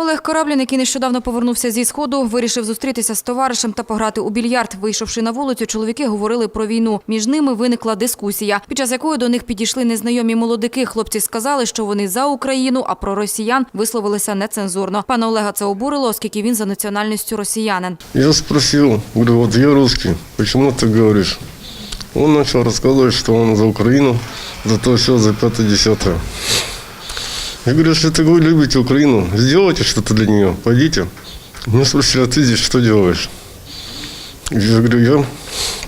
Олег Кораблін, який нещодавно повернувся зі сходу, вирішив зустрітися з товаришем та пограти у більярд. Вийшовши на вулицю, чоловіки говорили про війну. Між ними виникла дискусія, під час якої до них підійшли незнайомі молодики. Хлопці сказали, що вони за Україну, а про росіян висловилися нецензурно. Пана Олега це обурило, оскільки він за національністю росіянин. Я спросил, говорю, вот я русский, почему ты говоришь? Он начал рассказывать, что он за Украину, за то все, за пятое-десятое. Я говорю, если ты вы любите Украину, сделайте что-то для нее, пойдите. Меня спросили, а ты здесь что делаешь? Я говорю, я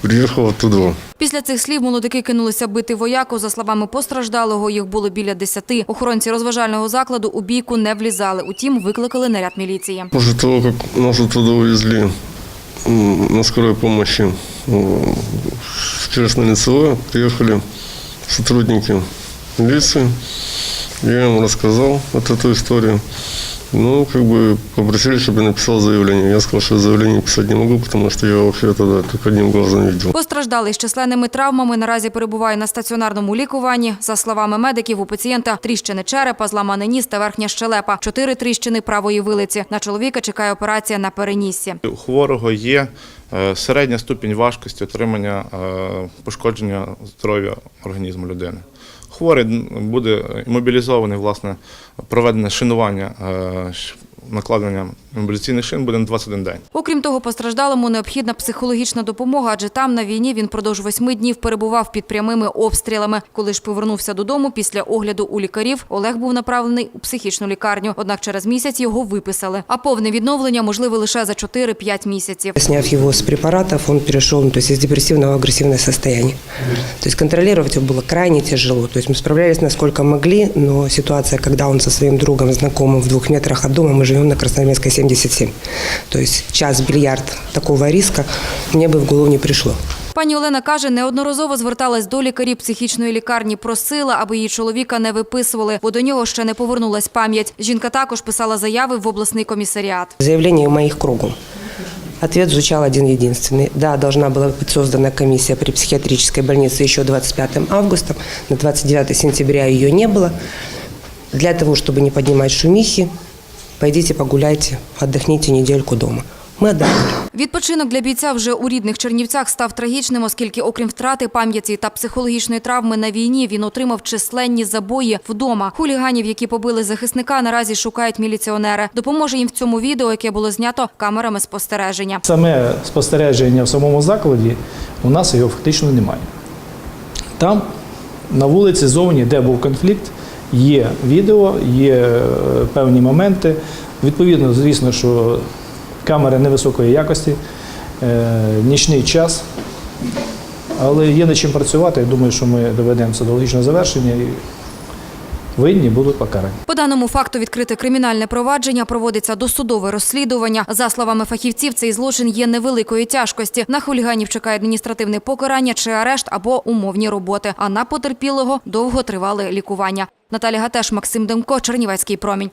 приехал оттуда. Після цих слів молодики кинулися бити вояку. За словами постраждалого, їх було біля десяти. Охоронці розважального закладу у бійку не влізали. Утім, викликали наряд міліції. После того, как нас оттуда увезли м, на скорой помощи м, через на лицевое, приехали сотрудники милиции. Я им рассказал вот эту историю. Ну, как бы попросили, чтобы я написал заявление. Я сказал, что я заявление писать не могу, потому что я вообще тогда только одним глазом видел. Постраждалий з численними травмами наразі перебуває на стаціонарному лікуванні. За словами медиків, у пацієнта тріщини черепа, зламаний ніс та верхня щелепа, чотири тріщини правої вилиці. На чоловіка чекає операція на перенісці. У хворого є е, середня ступінь важкості отримання е, пошкодження здоров'я організму людини. Хворий буде мобілізований, власне, проведене шинування, е, накладення мобілізаційних шин буде на 21 день. Окрім того, постраждалому необхідна психологічна допомога, адже там на війні він продовж восьми днів перебував під прямими обстрілами. Коли ж повернувся додому після огляду у лікарів, Олег був направлений у психічну лікарню. Однак через місяць його виписали. А повне відновлення можливе лише за 4-5 місяців. Сняв его с препаратов, он перешел ну, то есть из депрессивного в агрессивное состояние. То есть контролировать его было крайне тяжело. То есть мы справлялись насколько могли, но ситуация, когда он со своим другом, знакомым в двух метрах от дома, мы живем на Красноармейской 77. То есть час бильярд такого риска мне бы в голову не пришло. Пані Олена каже, неодноразово зверталась до лікарів психічної лікарні, просила, аби її чоловіка не виписували, бо до нього ще не повернулась пам'ять. Жінка також писала заяви в обласний комісаріат. Заявление моих кругом. Ответ звучал один единственный. Да, должна была быть создана комиссия при психиатрической больнице еще 25 августа. На 29 сентября ее не было. Для того, чтобы не поднимать шумихи, пойдите погуляйте, отдохните недельку дома. Мы. Відпочинок для бійця вже у рідних Чернівцях став трагічним, оскільки, окрім втрати пам'яті та психологічної травми на війні, він отримав численні забої вдома. Хуліганів, які побили захисника, наразі шукають міліціонери. Допоможе їм в цьому відео, яке було знято камерами спостереження. Саме спостереження в самому закладі у нас його фактично немає. Там, на вулиці зовні, де був конфлікт, є відео, є е, певні моменти. Відповідно, звісно, що камери невисокої якості, е, нічний час. Але є над чим працювати. Я думаю, що ми доведемо це до логічного завершення і винні будуть покарані. По даному факту відкрите кримінальне провадження проводиться досудове розслідування. За словами фахівців, цей злочин є невеликої тяжкості. На хуліганів чекає адміністративне покарання чи арешт або умовні роботи. А на потерпілого довго тривали лікування. Наталя Гатеш, Максим Демко, Чернівецький промінь.